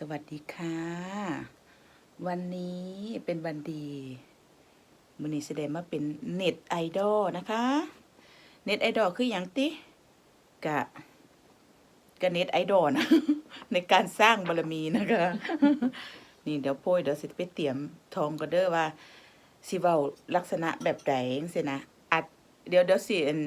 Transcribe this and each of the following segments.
สวัสดีค่ะ วันนี้เป็นวันดีมือนี้แสดงมาเป็นเน็ตไอดอลนะคะ เน็ตไอดอลคืออย่างติกะกะเน็ตไอดอลนะในการสร้างบารมีนะคะ นี่เดี๋ยวโพยเดี๋ยวสิไปเตรียมทองก็เด้อว่าสิเว้าลักษณะแบบใดจังซี่นะอัดเดี๋ยวเดี๋ยวสิอัน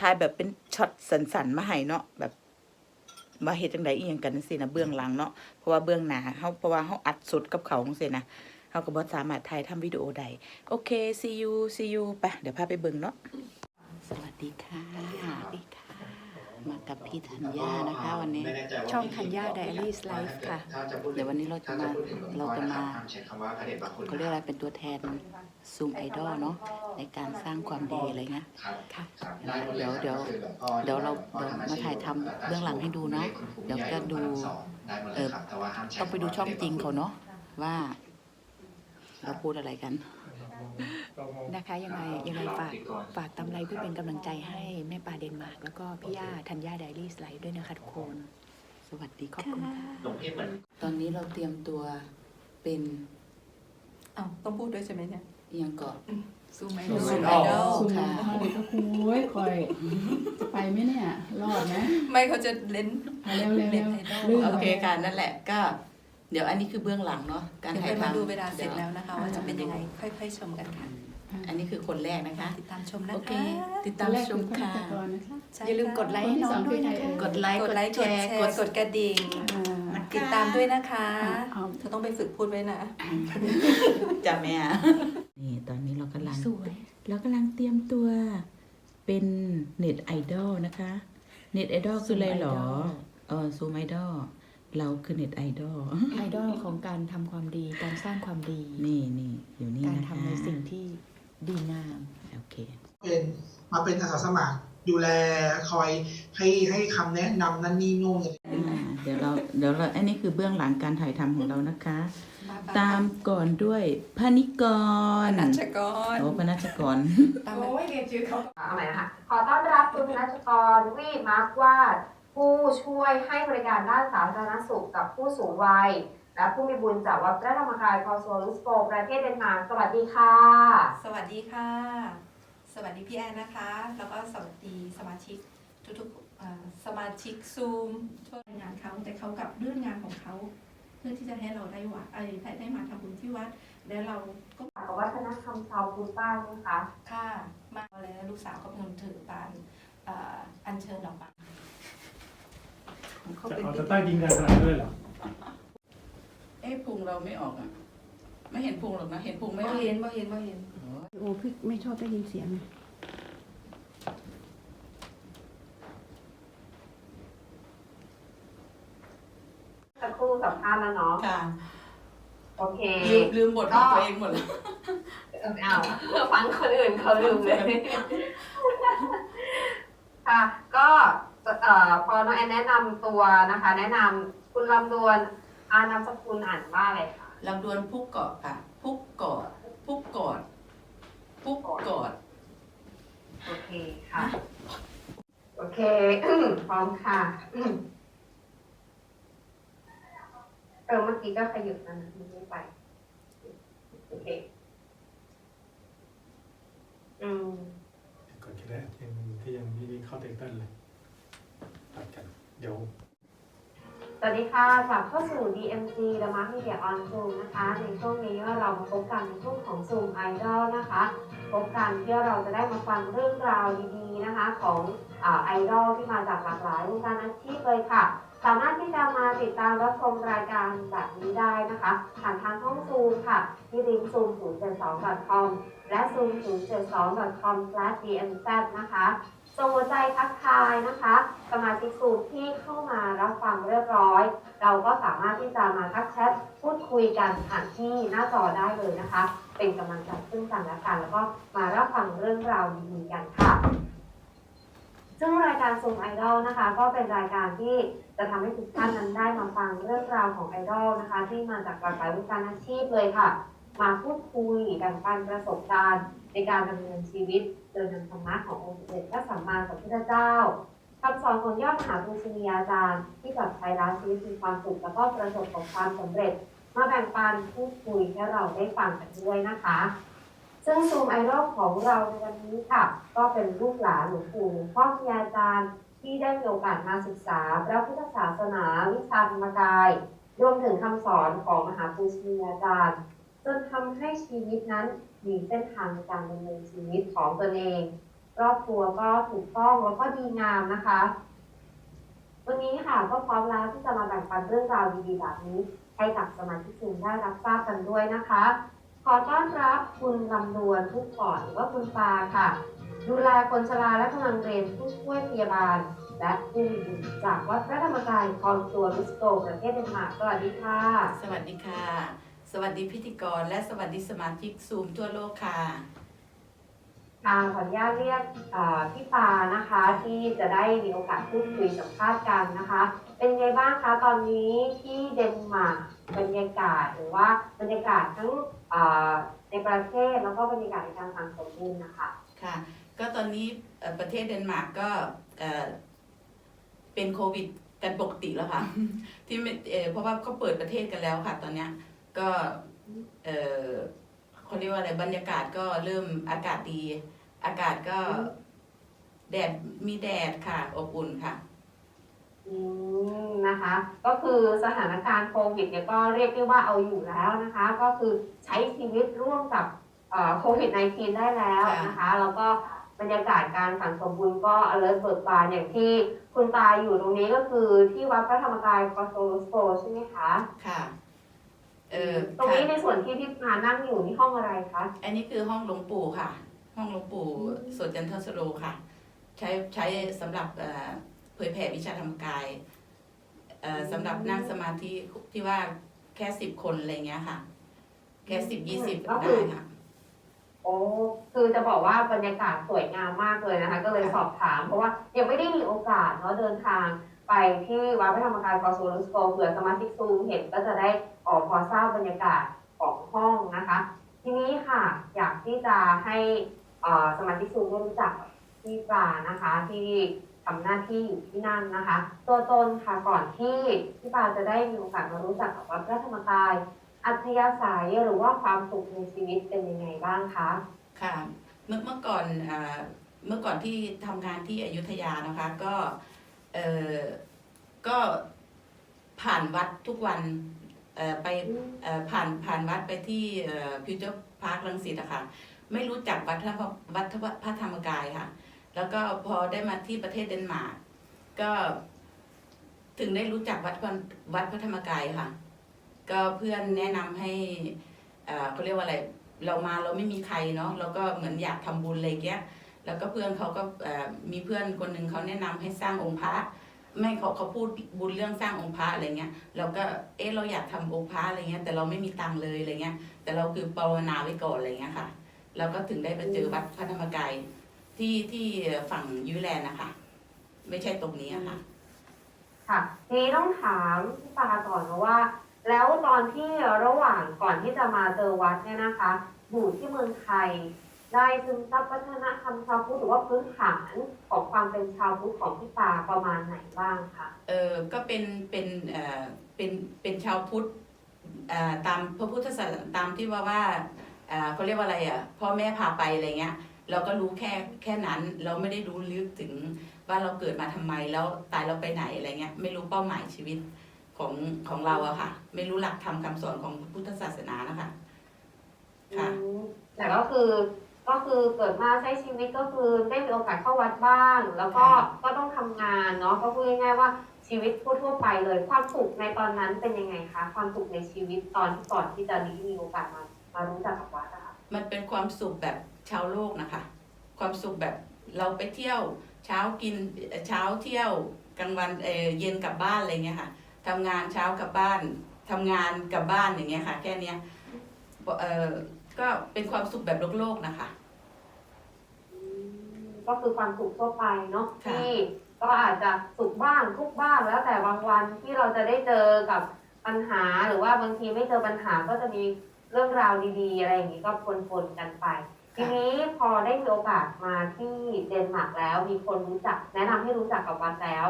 ถ่ายแบบเป็นช็อตสันๆมาให้เนาะแบบ มาเหตุจังไดอีหยังกันจังซี่นะเบื้องหลังเนาะเพราะว่าเบื้องหน้าเขาเพราะว่าเขาอัดสุดกับเขาของซี่นะเขาก็บ่สามารถถ่ายทำวิดีโอได้โอเค see you see you ไปเดี๋ยวพาไปเบิ่งเนาะสวัสดีค่ะ มากับพี่ธัญญานะคะวันนี้ไม่แน่ใจว่าช่องธัญญา Diaries Life ค่ะถ้าจะพูดเดี๋ยววันนี้เราจะมาถ้พูดถึงเราจะมาห้ใช้คำว่าพระเดชพระคุณเขาเรียกอะไรเป็นตัวแทนซูมไอดอลเนาะในการสร้างความดีอะไรเงี้ยครับค่ะครับเดี๋ยวเดี๋ยวคือหลวงพ่อเดี๋ยวเราหลวงพ่อเดี๋ยวมาถ่ายทำเบื้องหลังให้ดูเนอะเดี๋ยวจะดูได้หมดเลเอยอครับแต่ว่าห้ามใช้ต้องไปดูช่องจริงเขาเนาะว่า เราพูดอะไรกัน นะคะยังไงยังไงฝากฝากตำไรเพื่อเป็นกำลังใจให้แม่ปลาเดนมาร์กแล้วก็พี่ย่าธัญญาไดรี่สไลด์ด้วยนะคะทุกคน สวัสดีขอบค่ะคุณค่ะหลวงพี่เหมือนตอนนี้เราเตรียมตัวเป็นอ้าวต้องพูดด้วยใช่ไหมเนี่ยเอียงเกาะซูมไอซูซูมมไอไอดดออลลสูงค่ะก็คุยคอยจะไปไหมเนี่ย รอดไหมไม่เขาจะเล่นมาเร็วเร็วเน็เร็ตวไอดอลลื่นโอเคค่ะนั่นแหละก็ เดี๋ยวอันนี้คือเบื้องหลังเนาะการเดี๋ยวถ่ายไปมาทำดูเวลาเสร็จแล้วนะคะ ว่าจะเป็นยังไงค่อยๆชมกันค่ะอันนี้คือคนแรกนะคะ ติดตามชมนะโอเค คะติดตตาอมนแรกชคือมพระค่ะนักกรนะคะใช่อย่าลืมกดไลค์ให้น้องด้วยนะคะกดไลค์กกดดไลค์แชกดร์แชกดร์กดกระดิ่งอ่าติดตามด้วยนะคะเอา เธอต้องไปฝึกพูดไว้นะ จ้าแม่นี่ตอนนี้เรากำลัง สวย เรากำลังเตรียมตัวเป็นเน็ตไอดอลนะคะ เน็ตไอดอลคืออะไรหรอเออซูมไอดอล เราคือเน็ตไอดอลไอดอลของการทำความดีการสร้างความดี นี่นี่อยู่นี่การนะคะทำในสิ่งที่ดีงามโอเคเป็นมาเป็นอาสาสมัครดูแลคอยให้ให้คำแนะนำนั่นนี่นู่นอะไรอ่าเดี๋ยวเราเดี๋ยวเราอันนี้คือเบื้องหลังการถ่ายทำของเรานะคะ ตามก่อนด้วยพนิกรนัชกรโอ้พนัชกรตามไปเอาใหม่นะคะขอต้อนรับคุณนัชกรวีดมาร์กวาด ผู้ช่วยให้บริการด้านสาธารณสุขกับผู้สูงวัย และผู้มีบุญจากวัดพระธรรมกายคอสโซลุสโกประเทศเดนมาร์กสวัสดีค่ะ สวัสดีค่ะ สวัสดีพี่แอนนะคะ แล้วก็สวัสดีสมาชิกทุกๆเอ่อสมาชิกซูมช่วยงานเขาแต่เขากลับเรื่องงานของเขา เพื่อที่จะให้เราได้วัดไอ้ยได้มาทำบุญที่วัด แล้วเราก็กับวัฒนธรรมชาวพุทธบ้างนะคะค่ะมาเลยนะลูกสาวก็เป็นคนถือปานเอ่ออัญเชิญดอกไม้ ของเขาจะเป็นเอาจะใต้ดินกันขนาดนั้นเลยเหรอเอ๊ะพุงเราไม่ออกอะ ไม่เห็นพุงหรอกนะ เห็นพุงไหมบ่เห็นบ่เห็นบ่เห็นโอ้พี่ไม่ชอบได้ยินเสียงไงสักครู่สัมภาษณ์แล้วเนาะค่ะโอเคลืมลืมบทของตัวเองหมดเลยเอาเพื่อฟังคนอื่นเขาลืมเลย ค่ะ ก็ เอ่อพอน้องแอนแนะนำตัวนะคะ แนะนำคุณลำดวนอานามสกุลอ่านว่าอะไรคะลำดวนพุกเกาะค่ะ พุกกอดพุกกอดพุกกอดโอเคค่ะ โอเค พร้อมค่ะอืมเออเมื่อกี้ก็ขยุบนะไม่ไปโอเคอืม ก่อนแค่ได้ยังที่ยังไม่ได้เข้าไตเติ้ลเลยตัดกัน เดี๋ยวสวัสดีค่ะกลับเข้าสู่ DMC The Mark Media on Zoom นะคะ ในช่วงนี้ก็เรามาพบกันในช่วงของ Zoom Idol นะคะ พบกันเพื่อเราจะได้มาฟังเรื่องราวดีๆนะคะของไอดอลที่มาจากหลากหลายวงการอาชีพเลยค่ะ สามารถที่จะมาติดตามรับชมรายการแบบนี้ได้นะคะผ่านทางห้องซูมค่ะที่ลิงก์ zoom 0 7 2 com และ zoom 0 7 2 com dmz นะคะ ส่งหัวใจทักทายนะคะ สมาชิกซูมที่เข้ามารับฟังเรียบร้อย เราก็สามารถที่จะมาทักแชทพูดคุยกันผ่านที่หน้าจอได้เลยนะคะ เป็นกำลังใจซึ่งกันและกันแล้วก็มารับฟังเรื่องราวดีๆกันค่ะ ซึ่งรายการซูมไอดอลนะคะ ก็เป็นรายการที่จะทำให้ทุกท่านนั้นได้มาฟังเรื่องราวของไอดอลนะคะ ที่มาจากหลากหลายวงการอาชีพเลยค่ะ มาพูดคุยแบ่งปันประสบการณ์ ในการดำเนินชีวิต โดยนำธรรมะขององค์สมเด็จพระสัมมาสัมพุทธเจ้าคำสอนของยอดมหาปูชนียาจารย์ ที่กลับใช้ร้านชีวิตมีความสุขแล้วก็ประสบกับความสำเร็จ มาแบ่งปันพูดคุยให้เราได้ฟังกันด้วยนะคะ ซึ่งซูมไอดอลของเราในวันนี้ค่ะ ก็เป็นลูกหลานหลวงปู่หลวงพ่อพญาจารย์ที่ได้มีโอกาสมาศึกษาพระพุทธศาสนาวิชาธรรมกาย รวมถึงคำสอนของมหาปูชนียาจารย์ จนทำให้ชีวิตนั้นมีเส้นทางการดำเนินชีวิตของตนเองครอบครัวก็ถูกต้องแล้วก็ดีงามนะคะ วันนี้ค่ะก็พร้อมแล้วที่จะมาแบ่งปันเรื่องราวดีๆแบบนี้ให้กับสมาชิกกลุ่มได้รับทราบกันด้วยนะคะ ขอต้อนรับคุณลำดวนทุกก่อนหรือว่าคุณปาค่ะ ดูแลคนชราและกำลังเรียนผู้ช่วยพยาบาล และผู้บุญจากวัดพระธรรมกายคอนตัวรุสโกประเทศเดนมาร์กสวัสดีค่ะ สวัสดีค่ะ สวัสดีพิธีกรและสวัสดีสมาชิกซูมทั่วโลกค่ะค่ะขออนุญาตเรียกเอ่อพี่ปานะคะที่จะได้มีโอกาสพูดคุยสัมภาษณ์กันนะคะ เป็นไงบ้างคะตอนนี้ที่เดนมาร์กบรรยากาศหรือว่าบรรยากาศทั้งเอ่อในประเทศแล้วก็บรรยากาศในการสังสมบุญนะคะค่ะ ก็ตอนนี้เอ่อประเทศเดนมาร์กก็เอ่อเป็นโควิดกันปกติแล้วค่ะที่ไม่เอ่อเพราะว่าเขาเปิดประเทศกันแล้วค่ะตอนเนี้ย ก็เออเขาเรียกว่าอะไรบรรยากาศก็เริ่มอากาศดี อากาศก็อืมแดดมีแดดค่ะอบอุ่นค่ะ อืมนะคะ ก็คือสถานการณ์โควิดเนี่ยก็เรียกได้ว่าเอาอยู่แล้วนะคะ ก็คือใช้ชีวิตร่วมกับโควิด -19 ได้แล้วนะคะ แล้วก็บรรยากาศการสังสมบุญก็ alert เบิกบานอย่างที่คุณตาอยู่ตรงนี้ก็คือที่วัดพระธรรมกายกอโซโลสโกใช่ไหมคะ ค่ะ เออตรงนี้ในค่ะส่วนที่พี่มานั่งอยู่นี่ห้องอะไรคะ อันนี้คือห้องหลวงปู่ค่ะ ห้องหลวงปู่สวดจันทสโลค่ะ ใช้ใช้สำหรับเอ่อเผยแผ่วิชาธรรมกายเอ่อสำหรับนั่งสมาธิที่ว่าแค่สิบคนอะไรเงี้ยค่ะ แค่สิบยี่สิบได้ค่ะ โอ้คือจะบอกว่าบรรยากาศสวยงามมากเลยนะคะ ก็เลยสอบถาม เพราะว่ายังไม่ได้มีโอกาสเนาะเดินทาง ไปที่วัดพระธรรมกายกอโซลูสโกเผื่อสมาชิกซูมเห็นก็จะได้ออกพอทราบบรรยากาศของห้องนะคะ ทีนี้ค่ะอยากที่จะให้สมาชิกซูมรู้จักพี่ปลานะคะที่ทำหน้าที่อยู่ที่นั่นนะคะ ตัวตนค่ะก่อนที่พี่ปาจะได้มีโอกาสมารู้จักกับวัดพระธรรมกาย อัธยาศัยหรือว่าความสุขในชีวิตเป็นยังไงบ้างคะค่ะเมื่อเมื่อก่อนเมื่อก่อนที่ทำงานที่อยุธยานะคะ ก็ ก็ผ่านวัดทุกวันไปผ่านผ่านวัดไปที่ฟิวเจอร์พาร์คลังสิตอะค่ะไม่รู้จักวัดพระวัดพระธรรมกายค่ะ แล้วก็พอได้มาที่ประเทศเดนมาร์กก็ถึงได้รู้จักวัดวัดพระธรรมกายค่ะ ก็เพื่อนแนะนำให้เอ่อเขาเรียกว่าอะไร เรามาเราไม่มีใครเนาะเราก็เหมือนอยากทำบุญอะไรเงี้ย แล้วก็เพื่อนเขาก็มีเพื่อนคนหนึ่งเขาแนะนำให้สร้างองค์พระไม่เขาเขาพูดบุญเรื่องสร้างองค์พระอะไรเงี้ยเราก็เออเราอยากทำองค์พระอะไรเงี้ยแต่เราไม่มีตังเลยอะไรเงี้ย แต่เราคือภาวนาไว้ก่อนอะไรเงี้ยค่ะเราก็ถึงได้ไปเจอวัดพระธรรมกายที่ที่ฝั่งยูแลนด์นะคะ ไม่ใช่ตรงนี้อะค่ะ ค่ะทีนี้ต้องถามพี่ปาก่อนนะว่า แล้วตอนที่ระหว่างก่อนที่จะมาเจอวัดเนี่ยนะคะอยู่ที่เมืองไทย ได้ซึมซับวัฒนธรรมชาวพุทธหรือว่าพื้นฐานของความเป็นชาวพุทธของพี่ปาประมาณไหนบ้างคะเออก็เป็นเป็นเอ่อเป็นเป็นชาวพุทธเอ่อตามพระพุทธศาสนาตามที่ว่าว่าเอ่อเขาเรียกว่าอะไรอะพ่อแม่พาไปอะไรเงี้ย เราก็รู้แค่แค่นั้นเราไม่ได้รู้ลึกถึงว่าเราเกิดมาทำไมแล้วตายเราไปไหนอะไรเงี้ยไม่รู้เป้าหมายชีวิตของของเราอะค่ะ ไม่รู้หลักธรรมคำสอนของพุทธศาสนานะคะ ค่ะ อืมแต่ก็คือ ก็คือเกิดมาใช้ชีวิตก็คือได้มีโอกาสเข้าวัดบ้าง แล้วก็ค่ะก็ต้องทำงานเนาะก็พูดง่ายๆว่าชีวิตทั่วๆไปเลย ความสุขในตอนนั้นเป็นยังไงคะความสุขในชีวิตตอนที่ก่อนที่จะได้มีโอกาสมามารู้จักกับวัดอะค่ะมันเป็นความสุขแบบชาวโลกนะคะ ความสุขแบบเราไปเที่ยว เช้ากินเช้าเที่ยวกลางวันเออเย็นกลับบ้านอะไรเงี้ยค่ะทำงานเช้ากลับบ้านทำงานกลับบ้านอย่างเงี้ยค่ะ แค่เนี้ยเออก็เป็นความสุขแบบโลกโลกๆนะคะ ก็คือความสุขทั่วไปเนาะค่ะ ที่ก็อาจจะสุขบ้างทุกข์บ้างแล้วแต่บางวันที่เราจะได้เจอกับปัญหาหรือว่าบางทีไม่เจอปัญหาก็จะมีเรื่องราวดีๆ อะไรอย่างนี้ก็ปนๆกันไป ทีนี้พอได้มีโอกาสมาที่เดนมาร์กแล้วมีคนรู้จัก แนะนำให้รู้จักกับวัดแล้ว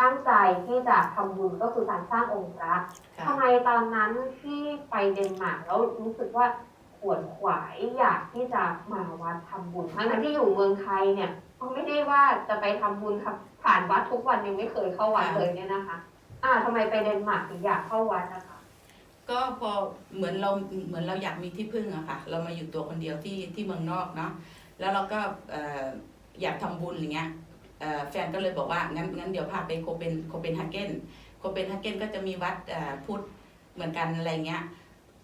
ตั้งใจที่จะทำบุญก็คือการสร้างองค์พระ ค่ะ ทำไมตอนนั้นที่ไปเดนมาร์กแล้วรู้สึกว่า ขวนขวายอยากที่จะมาวัดทำบุญทั้งๆที่อยู่เมืองไทยเนี่ยก็ไม่ได้ว่าจะไปทำบุญทำผ่านวัดทุกวันยังไม่เคยเข้าวัดเลยเนี่ยนะคะ อ่าทำไมไปเดนมาร์กถึงอยากเข้าวัดนะคะ ก็พอเหมือนเราเหมือนเราอยากมีที่พึ่งอะค่ะ เรามาอยู่ตัวคนเดียวที่ที่เมืองนอกเนาะแล้วเราก็เอ่ออยากทำบุญอย่างเงี้ยเอ่อแฟนก็เลยบอกว่างั้นงั้นเดี๋ยวพาไปโคเปนโคเปนฮาเกนโคเปนฮาเกนก็จะมีวัดเอ่อพุทธเหมือนกันอะไรเงี้ย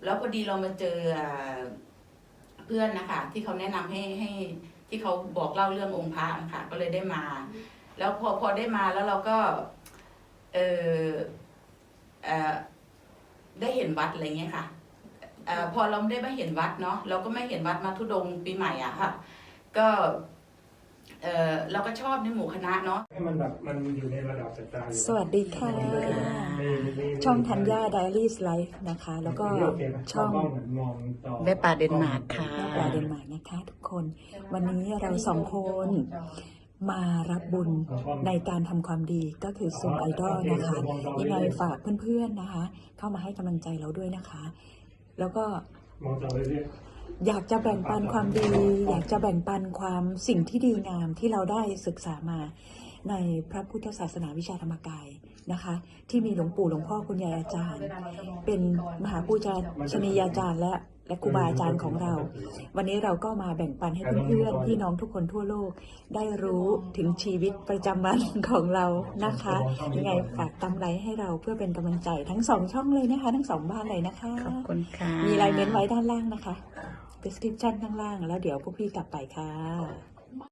แล้วพอดีเรามาเจอเพื่อนนะคะ ที่เขาแนะนำให้ให้ที่เขาบอกเล่าเรื่ององค์พระนะคะก็เลยได้มา แล้วพอพอได้มาแล้วเราก็ เออเออได้เห็นวัดอะไรเงี้ยค่ะเออพอเราได้มาเห็นวัดเนาะเราก็ไม่เห็นวัดมาทุดงปีใหม่อะค่ะ ก็ เออเราก็ชอบในหมู่คณะเนาะ ให้มันแบบมันอยู่ในระดับสายตาอยู่สวัสดีค่ะ ไม่ไม่ไม่ช่องธัญญาไดอารี่ไลฟ์นะคะ แล้วก็โอเคนะช่องกล้เหมือนมองต่อ แม่ปลาเดนมาร์กค่ะแม่ปลาเดนมาร์กนะคะ ทุกคน วันนี้เราสองคน มารับบุญในการทำความดีก็คือซูมไอดอลนะคะยังไงฝากเพื่อนๆนะคะ เข้ามาให้กำลังใจเราด้วยนะคะ แล้วก็มองต่อเรื่อย อยากจะแบ่งปันความดี อยากจะแบ่งปันความสิ่งที่ดีงามที่เราได้ศึกษามาในพระพุทธศาสนาวิชาธรรมกายนะคะ ที่มีหลวงปู่หลวงพ่อคุณยายอาจารย์ เป็นมหาปูชาชนียาจารย์และ และครูบาอาจารย์ของเรา วันนี้เราก็มาแบ่งปันให้เพื่อนๆพี่น้องทุกคนทั่วโลก ได้รู้ถึงชีวิตประจำวันของเรานะคะยังไงฝากตามไลค์ให้เราเพื่อเป็นกำลังใจทั้งสองช่องเลยนะคะ ทั้งสองบ้านเลยนะคะขอบคุณค่ะมีไลน์เมนไว้ด้านล่างนะคะ description ข้างล่าง แล้วเดี๋ยวพวกพี่กลับไปค่ะ